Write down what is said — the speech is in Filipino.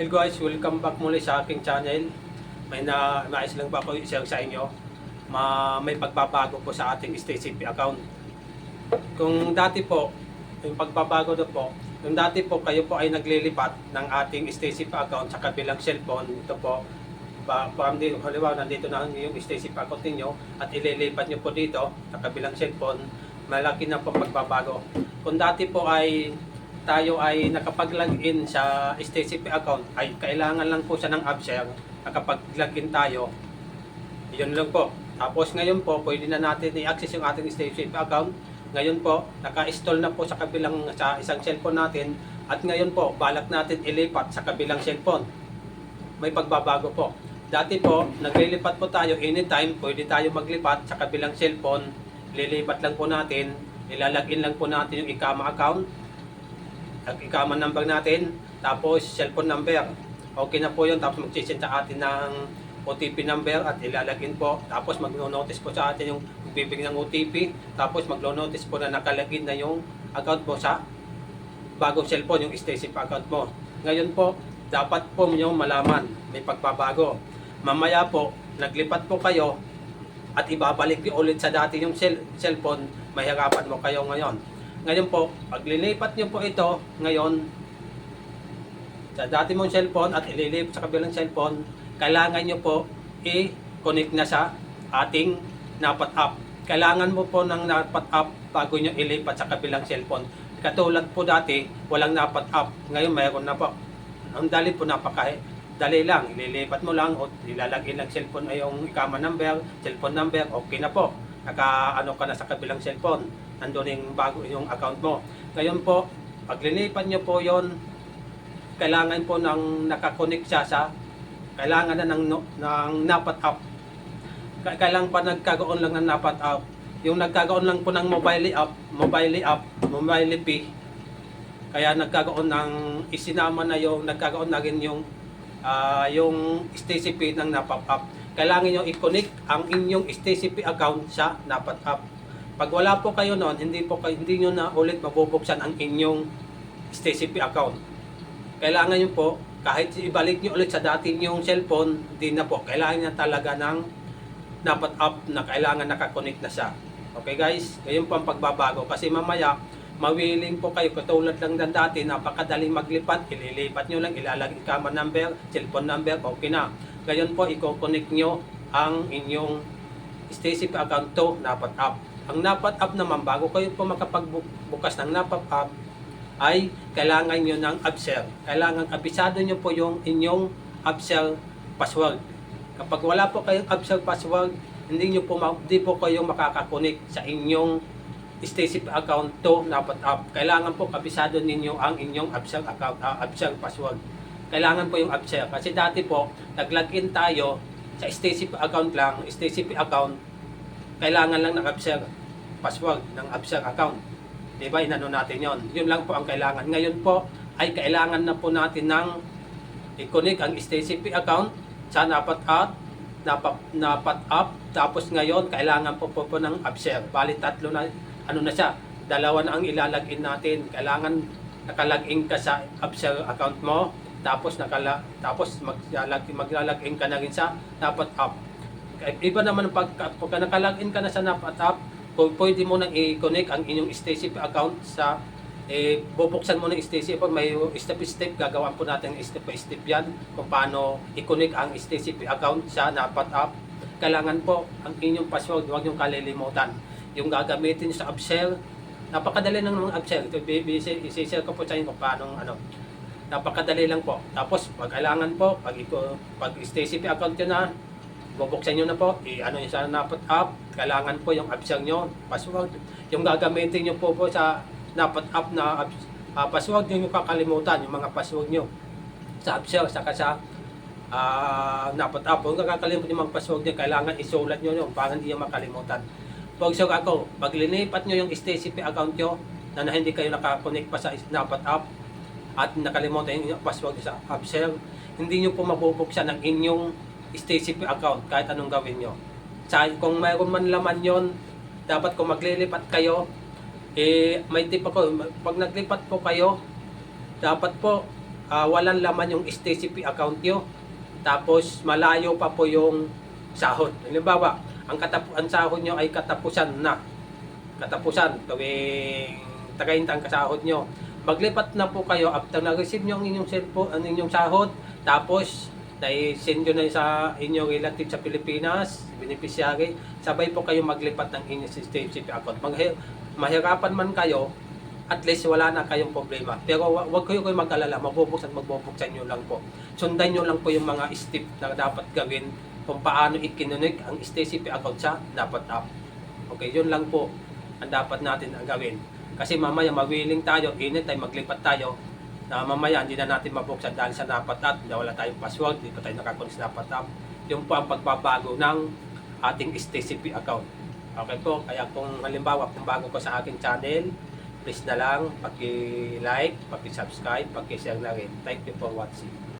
Hello guys, welcome back muli sa aking channel. May na nais lang ba ako i-share sa inyo. Ma, may pagbabago po sa ating STCP account. Kung dati po, yung pagbabago na po, yung dati po kayo po ay naglilipat ng ating STCP account sa kabilang cellphone. Ito po, from dito, halimbawa nandito na yung STCP account ninyo at ililipat nyo po dito sa kabilang cellphone, malaki na po pagbabago. Kung dati po ay tayo ay nakapag-login sa STCP account ay kailangan lang po siya ng AppShare nakapag-login tayo. Yun lang po. Tapos ngayon po pwede na natin i-access yung ating STCP account. Ngayon po naka-install na po sa kabilang sa isang cellphone natin. At ngayon po balak natin ilipat sa kabilang cellphone. May pagbabago po. Dati po naglilipat po tayo anytime. Pwede tayo maglipat sa kabilang cellphone. Lilipat lang po natin. Ilalagin lang po natin yung ikama account ang ikama number natin, tapos cellphone number. Okay na po yun, tapos magsisend sa atin ng OTP number at ilalagin po. Tapos magno-notice po sa atin yung bibig ng OTP. Tapos magno-notice po na nakalagin na yung account mo sa bagong cellphone, yung STCP account mo. Ngayon po, dapat po nyo malaman, may pagbabago. Mamaya po, naglipat po kayo at ibabalik nyo ulit sa dati yung cell, cellphone, mahirapan mo kayo ngayon. Ngayon po, pag lilipat nyo po ito, ngayon, sa dati mong cellphone at ililipat sa kabilang cellphone, kailangan nyo po i-connect na sa ating Napat app. Kailangan mo po ng Napat app bago nyo ilipat sa kabilang cellphone. Katulad po dati, walang Napat app. Ngayon, mayroon na po. Ang dali po napaka dali lang. Ililipat mo lang o ilalagay lang cellphone ay yung ikama number, cellphone number, okay na po. Naka ano ka na sa kabilang cellphone. Nandun yung bago yung account mo. Ngayon po, pag lilipat nyo po yon kailangan po ng nakakonect siya sa kailangan na ng, ng Napat app. Ka- Kailangan pa nagkagaon lang ng Napat app. Yung nagkagaon lang po ng mobile app, mobile app, mobile P, kaya nagkagaon ng isinama na yung nagkagaon na rin yung ah, yung STCP ng Napat app. Kailangan nyo i-connect ang inyong STCP account sa Napat app. Pag wala po kayo noon, hindi po kayo, hindi nyo na ulit mabubuksan ang inyong STCP account kailangan nyo po, kahit ibalik nyo ulit sa dati yung cellphone, di na po. Kailangan niya talaga ng dapat app na kailangan nakakonect na siya. Okay guys, ngayon po ang pagbabago. Kasi mamaya, mawiling po kayo katulad lang ng dati, napakadaling maglipat, ililipat nyo lang, ilalagay camera number, cellphone number, okay na. Ngayon po, i-connect nyo ang inyong STCP account to Napat App. Ang Napat App naman, bago kayo po makapagbukas ng Napat App, ay kailangan nyo ng AppShare. Kailangan kabisado nyo po yung inyong AppShare password. Kapag wala po kayong AppShare password, hindi nyo po, hindi po kayo makakakonek sa inyong STCP account to Napat App. Kailangan po kabisado ninyo ang inyong AppShare account, ah, AppShare password. Kailangan po yung AppShare. Kasi dati po, nag-login tayo sa STCP account lang, STCP account, kailangan lang ng AppShare password ng AppShare account. Di ba? Inano natin yon. Yun lang po ang kailangan. Ngayon po ay kailangan na po natin ng i-connect ang STCP account sa Napat App, Napat, Napat App. Tapos ngayon, kailangan po po, po ng AppShare. Bali tatlo na, ano na siya, dalawa na ang ilalagin natin. Kailangan nakalagin ka sa AppShare account mo. Tapos nakala tapos maglalag maglalagin ka na rin sa Napat App. Iba naman pag pagka nakalagin ka na sa Napat App, pwede mo nang i-connect ang inyong STCP account sa eh, bubuksan mo ng STCP may step-step gagawin po natin step-by-step yan kung paano i-connect ang STCP account sa Napat app kailangan po ang inyong password huwag niyong kalilimutan yung gagamitin sa AppShare napakadali ng AppShare ito bi- bi- isi-share ko po sa inyo kung paano ano napakadali lang po tapos pag kailangan po pag, pag STCP account yun na bubuksan nyo na po, i-ano nyo sa Napat app, kailangan po yung AppShare nyo, password. Yung gagamitin nyo po po sa Napat app na ah, password nyo yung kakalimutan, yung mga password nyo sa AppShare, saka sa ah, Napat app. Kung kakalimutan yung mga password nyo, kailangan isulat nyo yun para hindi nyo makalimutan. Pag so ako, pag linipat nyo yung STCP account nyo, na, na hindi kayo nakakonect pa sa Napat app, at nakalimutan yung password sa AppShare, hindi nyo po mabubuksan ang inyong STCP account kahit anong gawin nyo. Sa, kung mayroon man laman yon dapat kung maglilipat kayo, eh, may tip ako, pag naglipat po kayo, dapat po, ah, walang laman yung STCP account nyo. Tapos malayo pa po yung sahod. Halimbawa, ang, katap ang sahod nyo ay katapusan na. Katapusan, tuwing tagaintang kasahod nyo. Maglipat na po kayo after na-receive nyo ang inyong cellphone, ang inyong sahod. Tapos, na-send nyo na sa inyong relative sa Pilipinas, beneficiary, sabay po kayo maglipat ng inyong STCP account. Maghi- mahirapan man kayo, at least wala na kayong problema. Pero wa- wag kayo kayo mag-alala, mabubuksan, magbubuksan nyo lang po. Sundan nyo lang po yung mga step na dapat gawin kung paano ikinunik ang STCP account sa dapat app. Okay, yun lang po ang dapat natin ang gawin. Kasi mamaya mawiling tayo, init tayo, maglipat tayo, na mamaya hindi na natin mabuksan dahil sa dapat app, na wala tayong password, hindi pa tayo nakakunik sa. Yung po ang pagbabago ng ating STCP account. Okay po, kaya kung halimbawa kung bago ko sa aking channel, please na lang paki-like, paki-subscribe, paki-share na rin. Thank you for watching.